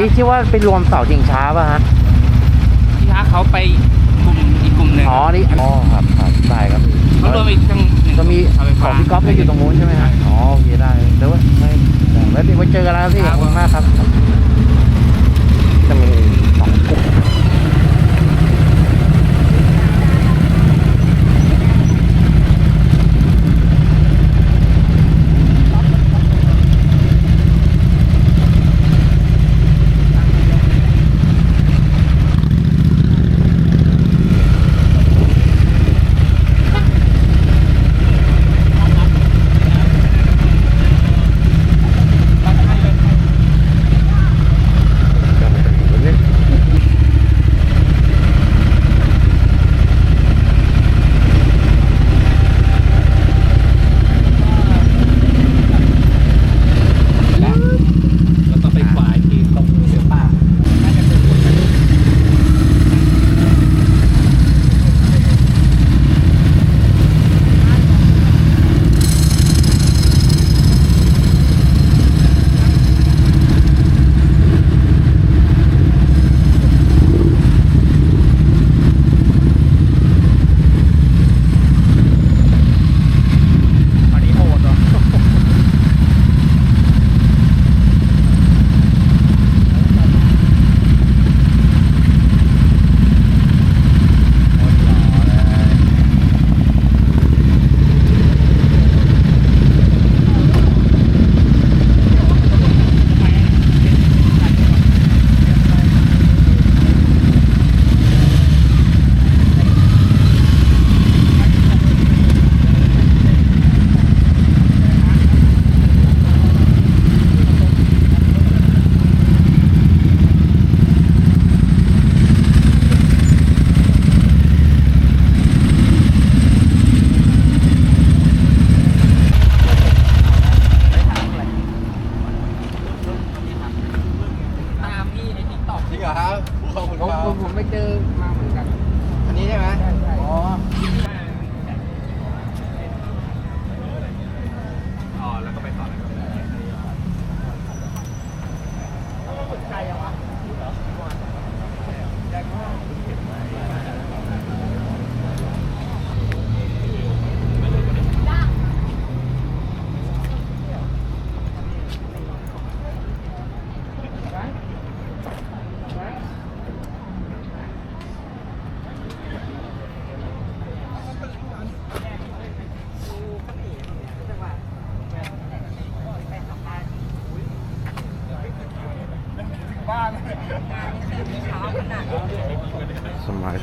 นนี้ชื่อว่าเป็นรวมเสาชิงช้าป่ะฮะพี่ฮะเขาไปกลุ่มอีกกลุ่มหนึ่งอ๋อนี่อ๋อครับครับได้ครับเขารวมอีกตั้งหนึ่งก็มีเสาไฟขฟ้าองพี่ก๊อฟก็อยู่ตรงนู้นใช่ไหมฮะอ๋อโอเคได้เดี๋ยวไม่แล้วเดี๋ยวไว้เจอกันแล้วพี่ขอบคุณมากครับ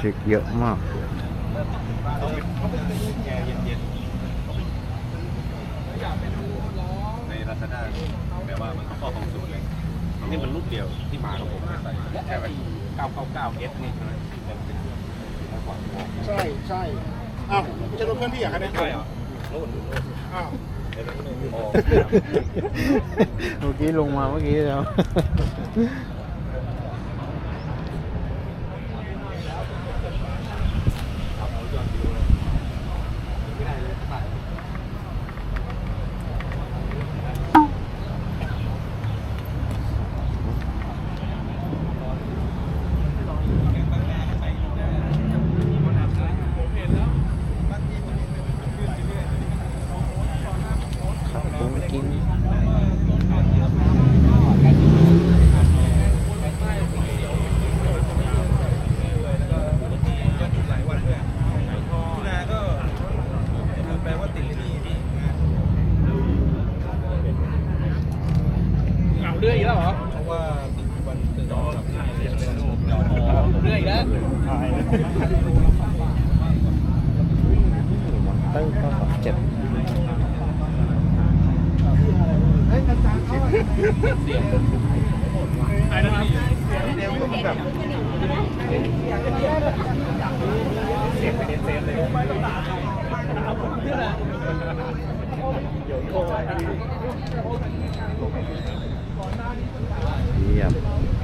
ชิกเยอะมาก ในลาซาด้าแต่ว่ามันข้อของสูตรเลย นี่มันรูปเดียวที่มาของผมใส่แค่แบบ999 S นี่ใช่ไหมใช่ใช่อ้าวไม่ใช่รถเพื่อนพี่เหรอครับเนี่ยใช่เหรอนู่นอ้าวเดี๋ยวนั้นโอเมื่อกี้ลงมาเมื่อกี้แล้วครับผมกิน มอนเตอร์ก็สองเจ็ด เ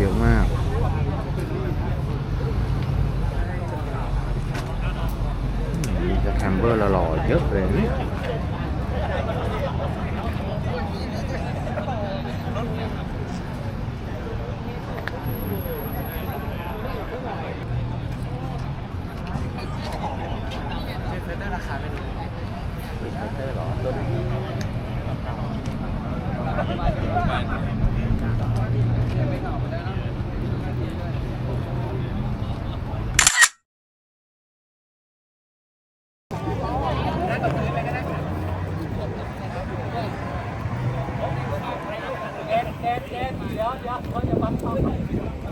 เยอะมาก มีจะแคมเบอร์ละหล่อเยอะเลย あ!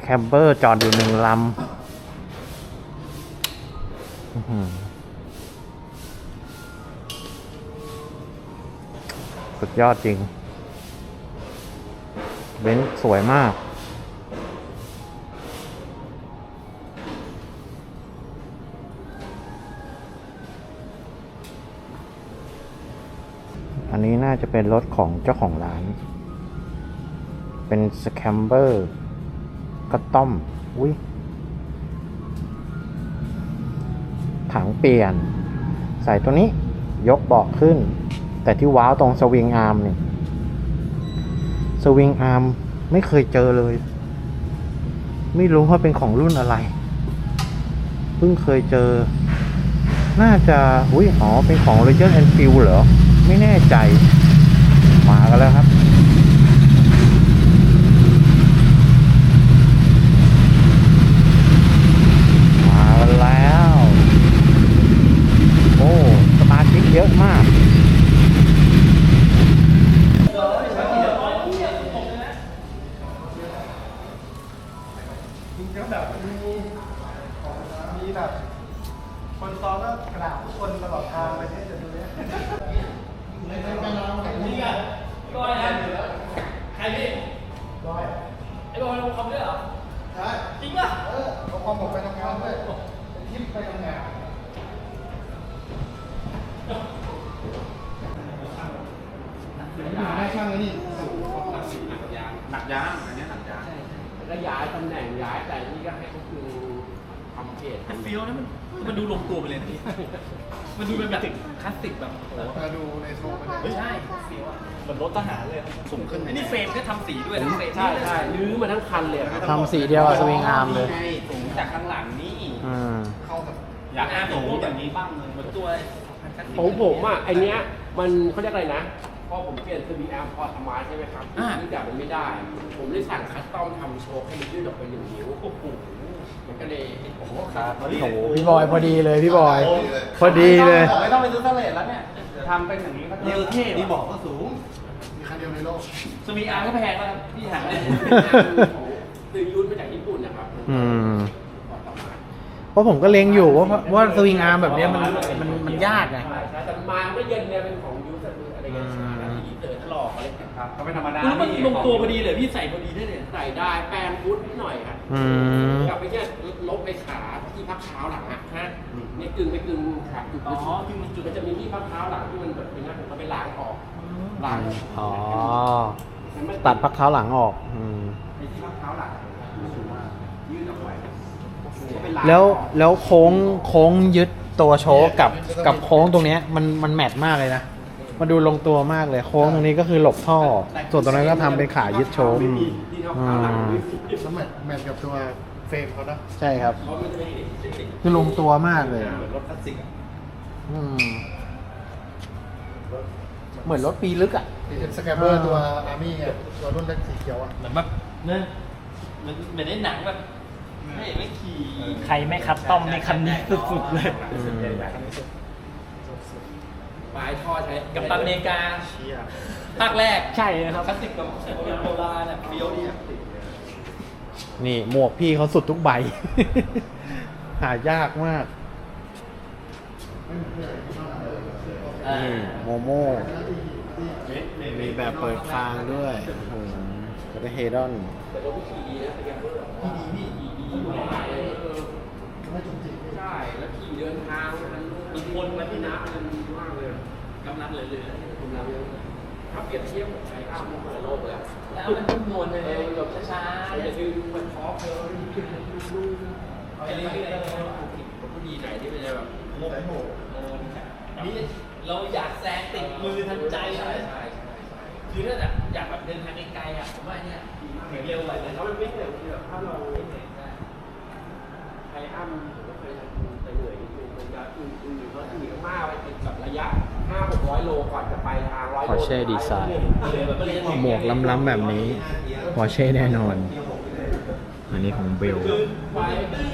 สแคมเบอร์จอดอยู่หนึ่งลำ สุดยอดจริง เบนสวยมากอันนี้น่าจะเป็นรถของเจ้าของร้าน เป็นสแคมเบอร์ กระต้อม อุ้ยถังเปลี่ยน ใส่ตัวนี้ยกเบาะขึ้น แต่ที่ว้าวตรงสวิงอาร์มนี่สวิงอาร์มไม่เคยเจอเลย ไม่รู้ว่าเป็นของรุ่นอะไร เพิ่งเคยเจอ น่าจะอุ้ยอ๋อเป็นของ Royal Enfield เหรอ ไม่แน่ใจ มากันแล้วครับ มากันแล้ว โอ้ สมาชิกเยอะมาก มีแบบคนซ้อนก็กระดาษทุกคนตลอดทางเลยเนี่ยจะดูเนี่ยในในการเราแต่นี่อะ ก้อยนะใครพี่ ร้อย ไอ้บอยลงคอมด้วยเหรอ ใช่ จริงป่ะ เออเอาความผมไปทำงานด้วยเป็นทิปไปทำงานได้ช่างเลยนี่ หนักยางอันเนี้ยหนักยาง แล้วย้ายตำแหน่งย้ายแต่นี่ก็ให้เขาคือทำเพจ มันฟีลนะมันมันดูลงตัวไปเลยนะพี่มันดูเป็นแบบคลาสสิกแบบโอ้โห มาดูในโชว์มัน เฮ้ยใช่ฟีลอะเหมือนรถ ทหารเลยสูงขึ้นไอ้นี่เฟรมก็ทำสีด้วยนะเฟรมใช่ใช่ลื้อมาทั้งคันเลยครับทำสีเดียวกับสวิงอาร์มเลยไงสูงจากข้างหลังนี่อืมเข้ากับอยากอาสูงแบบนี้บ้างเลยเหมือนตัวคลาสสิกของผมอะไอเนี้ยมันเขาเรียกอะไรนะพอผมเปลี่ยนสวีอาร์พอทำมาใช่ไหมครับทุกอย่างมันไม่ได้ ผมเลยสั่งคัสตอมทำโชว์ให้มันยืดออกไปหนึ่งนิ้วโอ้โหมันก็เลยโอ้โหครับโอ้โหพี่บอยพอดีเลยพี่บอย พอดีเลยไม่ต้องไปซื้อสเลดแล้วเนี่ยทำเป็นอย่างนี้ก็เออเท่นี่ว่ะบอกว่าสูงมีคัน เดียวในโลกสวีอาร์ก็แพงแล้วครับพี่ถามเลยซื้อยูนมาจากญี่ปุ่นนะครับอืมเพราะผมก็เล็งอยู่ว่าว่าสวิงอาร์มแบบเนี้ยมันมันมันยากไงใช่ใช่แต่มาก็เย็นเนี่ยเป็นของยูสอะไรเงี้ยอีเตอร์ทะลอกอะไรเงี้ยครับก็ไม่ธรรมดาคือมันลงตัวพอดีเลยพี่ใส่พอดีได้เลยใส่ได้แปลงฟุตนิดหน่อยครับอืมกลับไปเนี่ยลบไปขาที่พักเท้าหลังอะฮะเนี่ยกึ่งไปกึ่งขาจุดอ๋อคือมันจุดมันจะมีที่พักเท้าหลังที่มันแบบเป็นหน้าผมก็ไปล้างออก ล้างอ๋อมันไม่ตัดพักเท้าหลังออกอืมไอ้ที่พักเท้าหลังสูงมากยืดออกไปก็ไปางแล้วออกแล้วโค้งโค้งยึดตัวโชคกับกับโค้งตรงเนี้ยมันมันแมทมากเลยนะมันดูลงตัวมากเลยโค้งตรงนี้ก็คือหลบท่อ ส่วนตรงนั้นก็ทำเป็นขายึดโชคไม่มีที่พักเท้าหลังไม่มีแล้วแมทแมทกับตัวเฟรมเขานะใช่ครับเพราะมันจะไม่เห็นคือลงตัวมากเลยเหมือนรถคลาสสิกอะอืม เหมือนรถปีลึกอะเป็นสแคมเบอร์ตัวอาร์มี่อะตัวรุ่นเล็กสีเขียวอะเหมือนแบบเนี่ยเหมือนเหมือนในหนังแบบไม่ไม่ขี่ใครไม่คัดต้อมในคันนี้สุดๆเลยปลายท่อใช้กับตันอเมริกาภาคแรกใช่นะครับคลาสสิกกับโบราณอะเฟี้ยวดีอะนี่หมวกพี่เขาสุดทุกใบ หายากมาก นี่โมโม่มีแบบเปิดคางด้วยโอ้โหแล้วก็เฮดอนแต่รถพี่ขี่ดีนะสแกมเบอร์พี่ดีพี่ขี่ดีอยู่ไหนเออใช่ แล้วขี่เดินทางมันมันวนมาที่น้ำมันดีมากเลยกำลังเลยเลยกำลังเยอะถ้าเปรียบเทียบกับไอ้อ้ามมันเปิดโลกเลยอะแล้วมันนุ่มนวลเลยเออมันแบบช้าๆๆมันจะดึงมันท็อปเลยดึงดึงไปเรื่อยๆผมก็ดีไหนที่มันจะแบบโอ้โหนี่ เราอยากแซงติดมือทันใจใช่เลยใช่ใช่คือถ้าแบบอยากแบบเดินทางไกลๆอะผมว่าเนี่ยเร็วกว่าเลยแล้วมันไม่เหนื่อยคือแบบถ้าเราไอ้อ้ำผมก็เคยทำไปเหนื่อยนิดนึงระยะอื่นๆเพราะอื่นมากไปติดกับระยะห้าหกร้อยโลก่อนจะไปทางร้อยโล Porsche Design เลยแบบเลยหมวกล้ำๆแบบนี้พอเช่แน่นอน อันนี้ของเบลไปตื้อ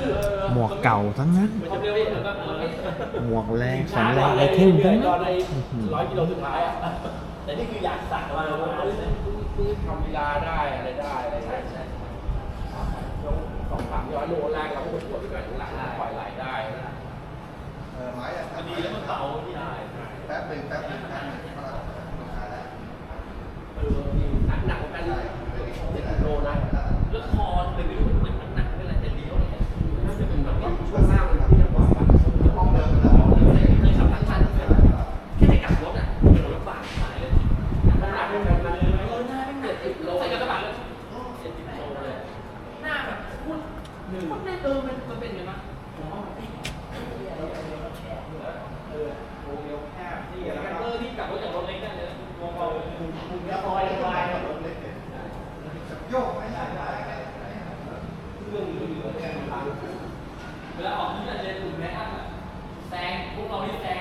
หมวกเก่าทั้งนั้นมันจะเร็วเหมวกแรงแข็งแรงไอเทมทั้งนั้นร้อยกิโลสุดท้ายอะ แต่นี่คืออยากสั่งมาว่าเฮ้ยซื้อทำเวลาได้อะไรได้อะไรได้ใช่ใช่สองสามร้อยโลแรกเราก็ปวดไปก่อนหลังปล่อยไหลได้เอไม้อะอันนี้แล้วก็เผาที่ได้แป๊บหนึ่งแป๊บหนึ่งแป๊บหนึ่งก็าคาได้เหนักหนักกันเจ็ดโลนะแล้วคอนเลยไม่รู้ ให้กลับรถอะเป็บาายเลมเป็นแน้นยหน้าเป็นเด็นึ่กข้าแบบเออมันมัเป็นยังไงผมว่ามันติดออโมเดลแคบที่แล้วเออที่กลับรถจากรถเล็กได้เยราคุณะลอยลอยรถเล็กเนี่ยโยกไม่ใช่ไหมเรื่องเหลือเนี่ยเวลาออกที่จะรยนกลุ่มแม่ท่านแซงพวกเราที่แซง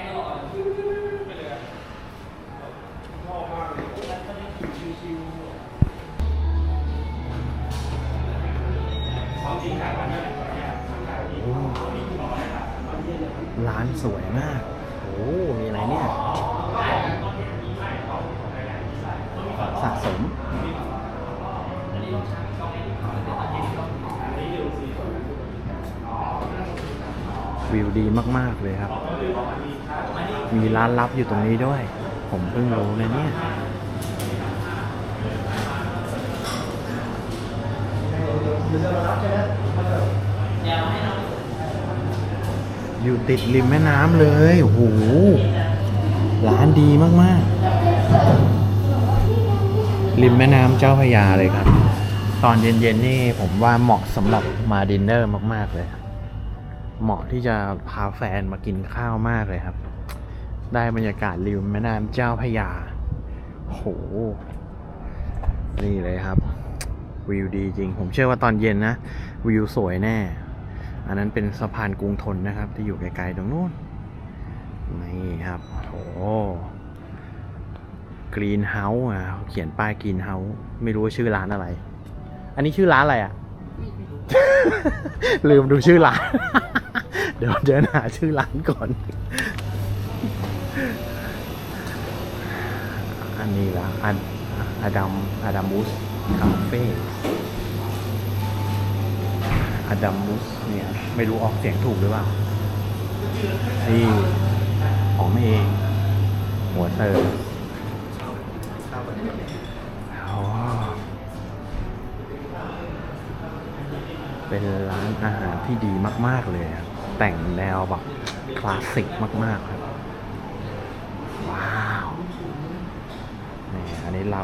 สวยมากโอ้มีอะไรเนี่ย สะสมวิวดีมาก ๆ เลยครับ มีร้านลับอยู่ตรงนี้ด้วย ผมเพิ่งรู้เลยเนี่ย อยู่ติดริมแม่น้ำเลยโอ้โหร้านดีมากๆ ริมแม่น้ำเจ้าพระยาเลยครับ ตอนเย็นๆนี่ผมว่าเหมาะสำหรับมาดินเนอร์มากๆเลยเหมาะที่จะพาแฟนมากินข้าวมากเลยครับ ได้บรรยากาศริมแม่น้ำเจ้าพระยาโห นี่เลยครับ วิวดีจริง ผมเชื่อว่าตอนเย็นนะ วิวสวยแน่ อันนั้นเป็นสะพานกรุงทนนะครับ ที่อยู่ไกลๆตรงนู้นนี่ครับโหกรีนเฮาส์อะเขาเขียนป้ายกรีนเฮาส์ไม่รู้ว่าชื่อร้านอะไร อันนี้ชื่อร้านอะไรอะ ลืมดูชื่อร้าน เดี๋ยวเดินหาชื่อร้านก่อน อันนี้ละอันอดัมอดัมมุสคาเฟ่ อดัมมุสเนี่ยไม่รู้ออกเสียงถูกหรือเปล่านี่ของเอง หัวเตอร์อ๋อเป็นร้านอาหารที่ดีมาก ๆ เลย แต่งแนวแบบคลาสสิกมาก ๆ ครับ ว้าวนี่อันนี้เรา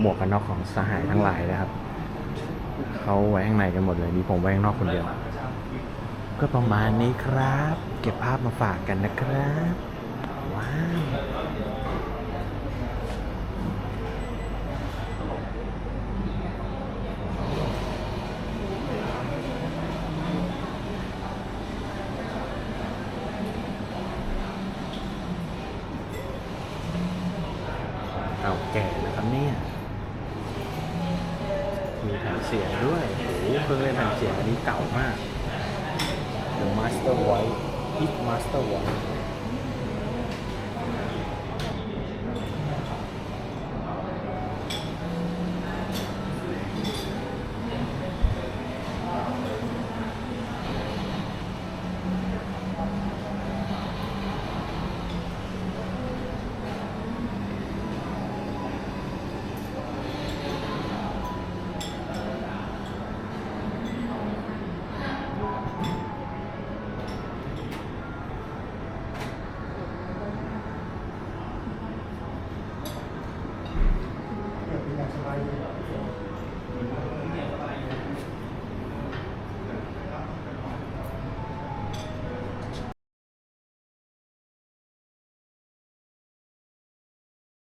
หมวกกันน็อกของสหายทั้งหลายนะครับ เขาไว้ข้างในกันหมดเลยมีผมไว้ข้างนอกคนเดียว ก็ประมาณนี้ครับ เก็บภาพมาฝากกันนะครับ ว้าว